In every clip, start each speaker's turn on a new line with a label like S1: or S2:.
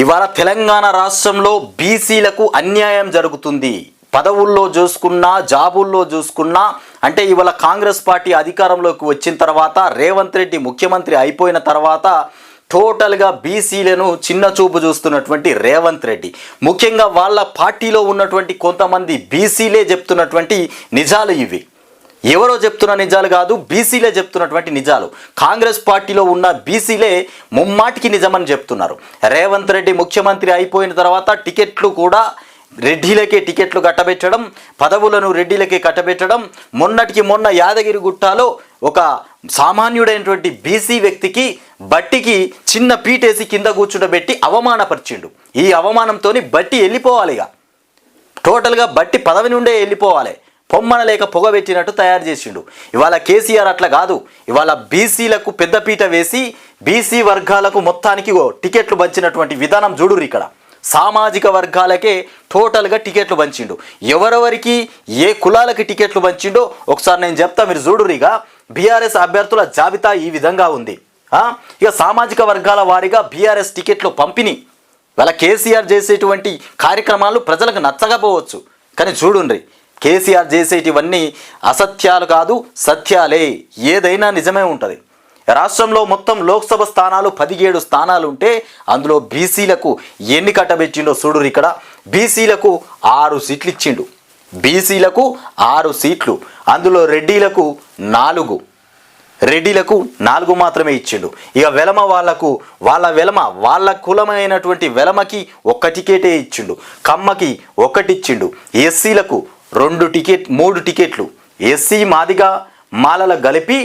S1: ఇవాళ తెలంగాణ రాష్ట్రంలో బీసీలకు అన్యాయం జరుగుతుంది. పదవుల్లో చూసుకున్నా జాబుల్లో చూసుకున్నా అంటే ఇవాళ కాంగ్రెస్ పార్టీ అధికారంలోకి వచ్చిన తర్వాత రేవంత్ రెడ్డి ముఖ్యమంత్రి అయిపోయిన తర్వాత టోటల్గా బీసీలను చిన్న చూపు చూస్తున్నటువంటి రేవంత్ రెడ్డి. ముఖ్యంగా వాళ్ళ పార్టీలో ఉన్నటువంటి కొంతమంది బీసీలే చెప్తున్నటువంటి నిజాలు ఇవి. ఎవరో చెప్తున్న నిజాలు కాదు బీసీలే చెప్తున్నటువంటి నిజాలు. కాంగ్రెస్ పార్టీలో ఉన్న బీసీలే ముమ్మాటికి నిజమని చెప్తున్నారు. రేవంత్ రెడ్డి ముఖ్యమంత్రి అయిపోయిన తర్వాత టికెట్లు కూడా రెడ్డిలకే టికెట్లు కట్టబెట్టడం పదవులను రెడ్డిలకే కట్టబెట్టడం మొన్నటికి మొన్న యాదగిరి గుట్టాలో ఒక సామాన్యుడైనటువంటి బీసీ వ్యక్తికి బట్టికి చిన్న పీటేసి కింద కూర్చుండబెట్టి అవమానపరిచిండు. ఈ అవమానంతోని బట్టి వెళ్ళిపోవాలిగా టోటల్గా బట్టి పదవి నుండే వెళ్ళిపోవాలి. పొమ్మన లేక పొగ పెట్టినట్టు తయారు చేసిండు. ఇవాళ కేసీఆర్ అట్లా కాదు. ఇవాళ బీసీలకు పెద్దపీట వేసి బీసీ వర్గాలకు మొత్తానికి ఓ టికెట్లు పంచినటువంటి విధానం చూడురు ఇక్కడ. సామాజిక వర్గాలకే టోటల్గా టికెట్లు పంచిండు. ఎవరెవరికి ఏ కులాలకి టికెట్లు పంచిండో ఒకసారి నేను చెప్తా మీరు చూడురిగా బీఆర్ఎస్ అభ్యర్థుల జాబితా ఈ విధంగా ఉంది. ఇక సామాజిక వర్గాల వారీగా బీఆర్ఎస్ టికెట్లు పంపిణీ వాళ్ళ కేసీఆర్ చేసేటువంటి కార్యక్రమాలు ప్రజలకు నచ్చకపోవచ్చు. కానీ చూడుండ్రి కేసీఆర్ చేసేటివన్నీ అసత్యాలు కాదు సత్యాలే. ఏదైనా నిజమే ఉంటుంది. రాష్ట్రంలో మొత్తం లోక్సభ స్థానాలు పదిహేడు స్థానాలు ఉంటే అందులో బీసీలకు ఎన్ని కట్టబెట్టిండో చూడురు ఇక్కడ. బీసీలకు ఆరు సీట్లు ఇచ్చిండు బీసీలకు ఆరు సీట్లు. అందులో రెడ్డిలకు నాలుగు. రెడ్డిలకు నాలుగు మాత్రమే ఇచ్చిండు. ఇక వెలమ వాళ్ళకు వాళ్ళ వెలమ వాళ్ళ కులమైనటువంటి వెలమకి ఒక్క టికెటే ఇచ్చిండు. కమ్మకి ఒకటిచ్చిండు ఎస్సీలకు రెండు టికెట్ మూడు టికెట్లు. ఎస్సీ మాదిగా మాలల గలిపి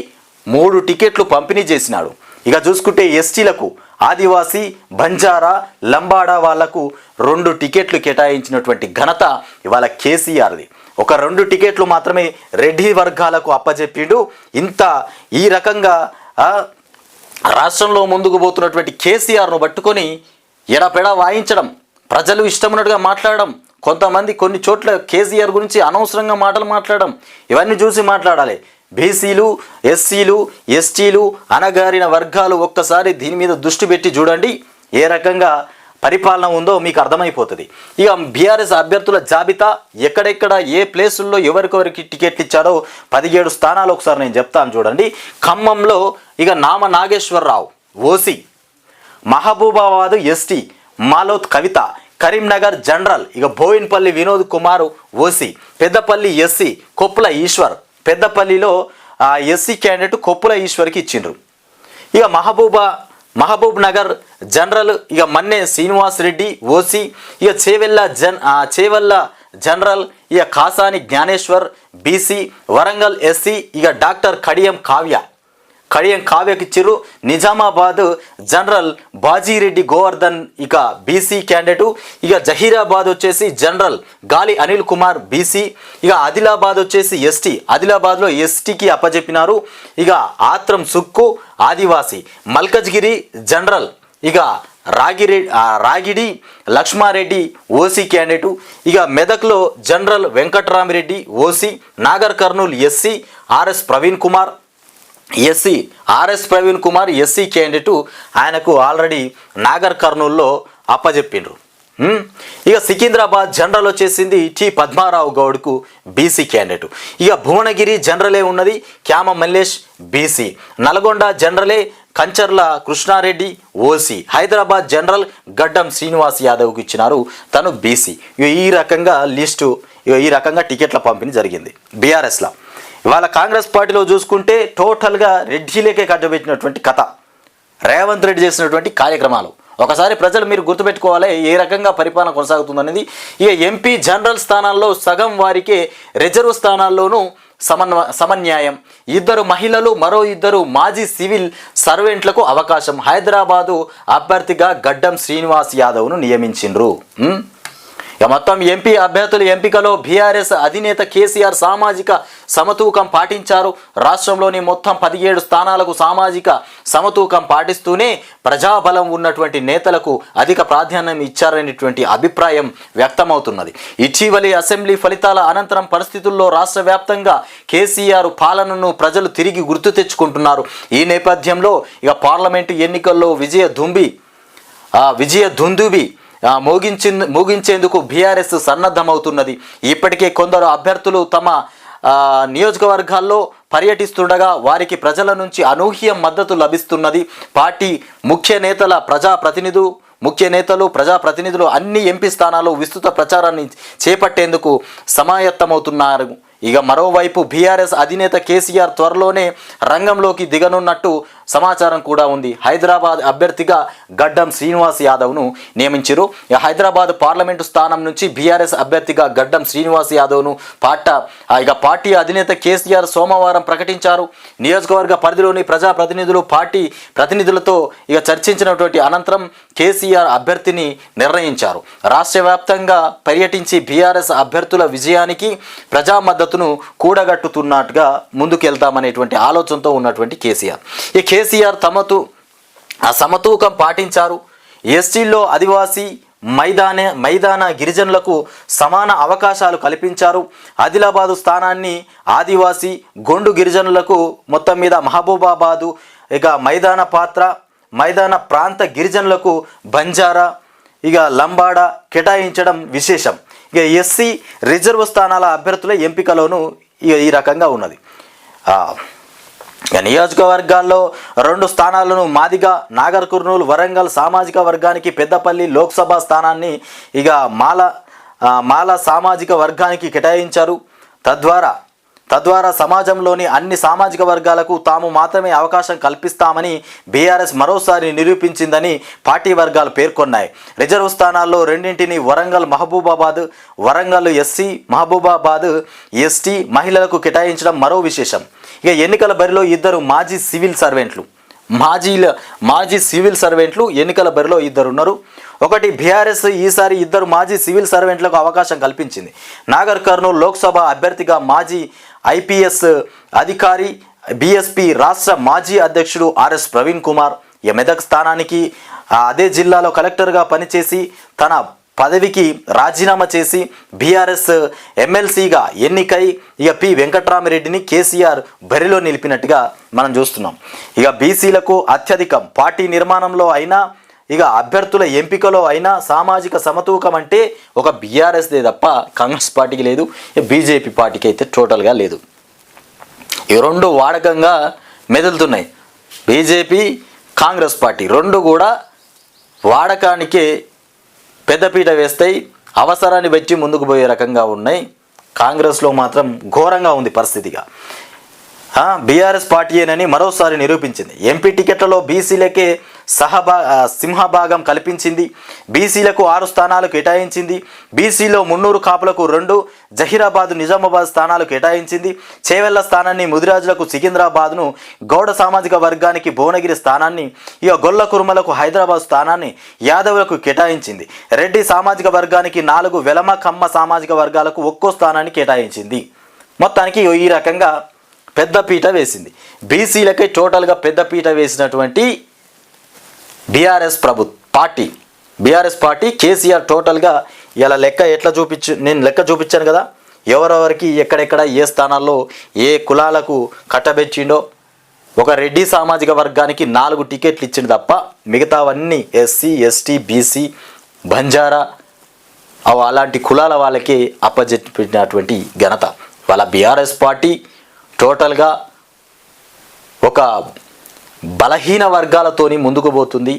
S1: మూడు టికెట్లు పంపిణీ చేసినాడు. ఇక చూసుకుంటే ఎస్టీలకు ఆదివాసీ బంజారా లంబాడా వాళ్ళకు రెండు టికెట్లు కేటాయించినటువంటి ఘనత ఇవాళ కేసీఆర్ది. ఒక రెండు టికెట్లు మాత్రమే రెడ్డి వర్గాలకు అప్పజెప్పిడు. ఇంత ఈ రకంగా రాష్ట్రంలో ముందుకు పోతున్నటువంటి కేసీఆర్ను పట్టుకొని ఎడపెడ వాయించడం ప్రజలు ఇష్టమున్నట్టుగా మాట్లాడడం కొంతమంది కొన్ని చోట్ల కేసీఆర్ గురించి అనవసరంగా మాటలు మాట్లాడడం ఇవన్నీ చూసి మాట్లాడాలి. బీసీలు ఎస్సీలు ఎస్టీలు అనగారిన వర్గాలు ఒక్కసారి దీని మీద దృష్టి పెట్టి చూడండి ఏ రకంగా పరిపాలన ఉందో మీకు అర్థమైపోతుంది. ఇక బీఆర్ఎస్ అభ్యర్థుల జాబితా ఎక్కడెక్కడ ఏ ప్లేసుల్లో ఎవరికెవరికి టికెట్లు ఇచ్చారో పదిహేడు స్థానాలు ఒకసారి నేను చెప్తాను చూడండి. ఖమ్మంలో ఇక Nama Nageswara Rao OC Mahabubabad ST Maloth Kavitha Karimnagar general ఇక బోయిన్పల్లి వినోద్ కుమార్ ఓసీ పెద్దపల్లి ఎస్సీ కొప్పుల ఈశ్వర్ పెద్దపల్లిలో ఎస్సీ క్యాండిడేట్ కొప్పుల ఈశ్వర్కి ఇచ్చిండ్రు. ఇక మహబూబా మహబూబ్ నగర్ జనరల్ ఇక మన్నే శ్రీనివాస్ రెడ్డి ఓసీ ఇక చేవెల్ల జన్ చేవెల్ల చేవెళ్ళ జనరల్ ఇక కాసాని జ్ఞానేశ్వర్ బీసీ వరంగల్ ఎస్సీ ఇక డాక్టర్ కడియం కావ్య. కడియం కావ్యకిచ్చిర్రు నిజామాబాద్ జనరల్ బాజీరెడ్డి గోవర్ధన్ ఇక బీసీ క్యాండిడేటు. ఇక జహీరాబాద్ వచ్చేసి జనరల్ గాలి అనిల్ కుమార్ బీసీ. ఇక ఆదిలాబాద్ వచ్చేసి ఎస్టీ. ఆదిలాబాద్లో ఎస్టీకి అప్పజెప్పినారు. ఇక ఆత్రం సుక్కు ఆదివాసి. మల్కజ్గిరి జనరల్ ఇక రాగిరెడ్డి రాగిడి లక్ష్మారెడ్డి ఓసీ క్యాండిడేటు. ఇక మెదక్లో general Venkatrami Reddy OC. Nagar Kurnool SC. RS Praveen Kumar SC RS Praveen Kumar SC candidate ఆయనకు ఆల్రెడీ నాగర్ కర్నూల్లో అప్పజెప్పిండ్రు. ఇక సికింద్రాబాద్ జనరల్ వచ్చేసింది టి పద్మారావు గౌడ్కు బీసీ క్యాండిడేట్. ఇక భువనగిరి జనరలే ఉన్నది క్యామ మల్లేష్ బీసీ. నల్గొండ జనరలే కంచర్ల కృష్ణారెడ్డి ఓసీ. హైదరాబాద్ జనరల్ గడ్డం శ్రీనివాస్ యాదవ్కి ఇచ్చినారు తను బీసీ. ఇక ఈ రకంగా లిస్టు ఇక ఈ రకంగా టికెట్ల పంపిణీ జరిగింది. బీఆర్ఎస్లో. ఇవాళ కాంగ్రెస్ పార్టీలో చూసుకుంటే టోటల్గా రెడ్డిలేకే కట్టబెట్టినటువంటి కథ. రేవంత్ రెడ్డి చేసినటువంటి కార్యక్రమాలు. ఒకసారి ప్రజలు మీరు గుర్తుపెట్టుకోవాలి ఏ రకంగా పరిపాలన కొనసాగుతుందనేది. ఇక ఎంపీ జనరల్ స్థానాల్లో సగం వారికే రిజర్వ్ స్థానాల్లోనూ సమన్వ సమన్యాయం. ఇద్దరు మహిళలు మరో ఇద్దరు మాజీ సివిల్ సర్వెంట్లకు అవకాశం. హైదరాబాదు అభ్యర్థిగా గడ్డం శ్రీనివాస్ యాదవ్ను నియమించిండ్రు. ఇక మొత్తం ఎంపీ అభ్యర్థుల ఎంపికలో బీఆర్ఎస్ అధినేత కేసీఆర్ సామాజిక సమతూకం పాటించారు. రాష్ట్రంలోని మొత్తం పదిహేడు స్థానాలకు సామాజిక సమతూకం పాటిస్తూనే ప్రజాబలం ఉన్నటువంటి నేతలకు అధిక ప్రాధాన్యం ఇచ్చారనేటువంటి అభిప్రాయం వ్యక్తమవుతున్నది. ఇటీవలి అసెంబ్లీ ఫలితాల అనంతరం పరిస్థితుల్లో రాష్ట్ర వ్యాప్తంగా కేసీఆర్ పాలనను ప్రజలు తిరిగి గుర్తు తెచ్చుకుంటున్నారు. ఈ నేపథ్యంలో ఇక పార్లమెంటు ఎన్నికల్లో విజయ దుంబి విజయ దుందుబి మోగించి మోగించేందుకు బీఆర్ఎస్ సన్నద్ధమవుతున్నది. ఇప్పటికే కొందరు అభ్యర్థులు తమ నియోజకవర్గాల్లో పర్యటిస్తుండగా వారికి ప్రజల నుంచి అనూహ్య మద్దతు లభిస్తున్నది. పార్టీ ముఖ్య నేతల ప్రజాప్రతినిధులు ముఖ్య నేతలు ప్రజాప్రతినిధులు అన్ని ఎంపీ స్థానాల్లో విస్తృత ప్రచారాన్ని చేపట్టేందుకు సమాయత్తమవుతున్నారు. ఇక మరోవైపు బీఆర్ఎస్ అధినేత కేసీఆర్ త్వరలోనే రంగంలోకి దిగనున్నట్టు సమాచారం కూడా ఉంది. హైదరాబాద్ అభ్యర్థిగా గడ్డం శ్రీనివాస్ యాదవ్ను నియమించారు. ఇక హైదరాబాద్ పార్లమెంటు స్థానం నుంచి బీఆర్ఎస్ అభ్యర్థిగా గడ్డం శ్రీనివాస్ యాదవ్ను పాట ఇక పార్టీ అధినేత కేసీఆర్ సోమవారం ప్రకటించారు. నియోజకవర్గ పరిధిలోని ప్రజాప్రతినిధులు పార్టీ ప్రతినిధులతో ఇక చర్చించినటువంటి అనంతరం కేసీఆర్ అభ్యర్థిని నిర్ణయించారు. రాష్ట్ర వ్యాప్తంగా పర్యటించి బీఆర్ఎస్ అభ్యర్థుల విజయానికి ప్రజా మద్దతును కూడగట్టుతున్నట్టుగా ముందుకెళ్తామనేటువంటి ఆలోచనతో ఉన్నటువంటి కేసీఆర్. ఈ కేసీఆర్ తమతు సమతూకం పాటించారు. ఎస్టీల్లో ఆదివాసీ మైదానే మైదాన గిరిజనులకు సమాన అవకాశాలు కల్పించారు. ఆదిలాబాదు స్థానాన్ని ఆదివాసీ గొండు గిరిజనులకు మొత్తం మీద మహబూబాబాదు ఇక మైదాన పాత్ర మైదాన ప్రాంత గిరిజనులకు బంజారా ఇక లంబాడ కేటాయించడం విశేషం. ఇక ఎస్సీ రిజర్వ్ స్థానాల అభ్యర్థుల ఎంపికలోనూ ఈ రకంగా ఉన్నది. నియోజకవర్గాల్లో రెండు స్థానాలను మాదిగా నాగర్ కుర్నూలు వరంగల్ సామాజిక వర్గానికి పెద్దపల్లి లోక్సభ స్థానాన్ని ఇక మాల మాల సామాజిక వర్గానికి కేటాయించారు. తద్వారా తద్వారా సమాజంలోని అన్ని సామాజిక వర్గాలకు తాము మాత్రమే అవకాశం కల్పిస్తామని బీఆర్ఎస్ మరోసారి నిరూపించిందని పార్టీ వర్గాలు పేర్కొన్నాయి. రిజర్వ్ స్థానాల్లో రెండింటిని వరంగల్ మహబూబాబాద్ వరంగల్ ఎస్సీ మహబూబాబాద్ ఎస్టీ మహిళలకు కేటాయించడం మరో విశేషం. ఇక ఎన్నికల బరిలో ఇద్దరు మాజీ సివిల్ సర్వెంట్లు మాజీల మాజీ సివిల్ సర్వెంట్లు ఎన్నికల బరిలో ఇద్దరు ఉన్నారు ఒకటి బీఆర్ఎస్ ఈసారి ఇద్దరు మాజీ సివిల్ సర్వెంట్లకు అవకాశం కల్పించింది. నాగర్ కర్నూలు లోక్సభ అభ్యర్థిగా మాజీ ఐపీఎస్ అధికారి బీఎస్పీ రాష్ట్ర మాజీ అధ్యక్షుడు ఆర్ఎస్ ప్రవీణ్ కుమార్ ఈ మెదక్ స్థానానికి అదే జిల్లాలో కలెక్టర్గా పనిచేసి తన పదవికి రాజీనామా చేసి బీఆర్ఎస్ ఎమ్మెల్సీగా ఎన్నికై ఇక పి. వెంకట్రామిరెడ్డిని కేసీఆర్ బరిలో నిలిపినట్టుగా మనం చూస్తున్నాం. ఇక బీసీలకు అత్యధికం పార్టీ నిర్మాణంలో అయినా ఇక అభ్యర్థుల ఎంపికలో అయినా సామాజిక సమతూకం అంటే ఒక బీఆర్ఎస్దే తప్ప కాంగ్రెస్ పార్టీకి లేదు ఇక బీజేపీ పార్టీకి అయితే టోటల్గా లేదు. ఈ రెండు వాడకంగా మెదులుతున్నాయి. బీజేపీ కాంగ్రెస్ పార్టీ రెండు కూడా వాడకానికే పెద్దపీట వేస్తాయి అవసరాన్ని బట్టి ముందుకు పోయే రకంగా ఉన్నాయి. కాంగ్రెస్లో మాత్రం ఘోరంగా ఉంది పరిస్థితిగా. బీఆర్ఎస్ పార్టీయేనని మరోసారి నిరూపించింది. ఎంపీ టికెట్లలో బీసీలకే సహభా సింహభాగం కల్పించింది. బీసీలకు ఆరు స్థానాలు కేటాయించింది. బీసీలో మున్నూరు కాపులకు రెండు జహీరాబాద్ నిజామాబాద్ స్థానాలు కేటాయించింది. చేవెళ్ళ స్థానాన్ని ముదిరాజులకు సికింద్రాబాద్ను గౌడ సామాజిక వర్గానికి భువనగిరి స్థానాన్ని ఇక గొల్ల కురుమలకు హైదరాబాద్ స్థానాన్ని యాదవులకు కేటాయించింది. రెడ్డి సామాజిక వర్గానికి నాలుగు వెలమ కమ్మ సామాజిక వర్గాలకు ఒక్కో స్థానాన్ని కేటాయించింది. మొత్తానికి ఈ రకంగా పెద్ద పీట వేసింది. బీసీలకే టోటల్గా పెద్ద పీట వేసినటువంటి బీఆర్ఎస్ ప్రభు పార్టీ. బీఆర్ఎస్ పార్టీ కేసీఆర్ టోటల్గా ఇలా లెక్క ఎట్లా చూపించు నేను లెక్క చూపించాను కదా. ఎవరెవరికి ఎక్కడెక్కడ ఏ స్థానాల్లో ఏ కులాలకు కట్టబెట్టిండో ఒక రెడ్డి సామాజిక వర్గానికి నాలుగు టికెట్లు ఇచ్చిండు తప్ప మిగతావన్నీ ఎస్సీ ఎస్టీ బీసీ బంజారా అలాంటి కులాల వాళ్ళకి అప్పజెప్పినటువంటి ఘనత. వాళ్ళ బీఆర్ఎస్ పార్టీ టోటల్గా ఒక బలహీన వర్గాలతోని ముందుకు పోతుంది.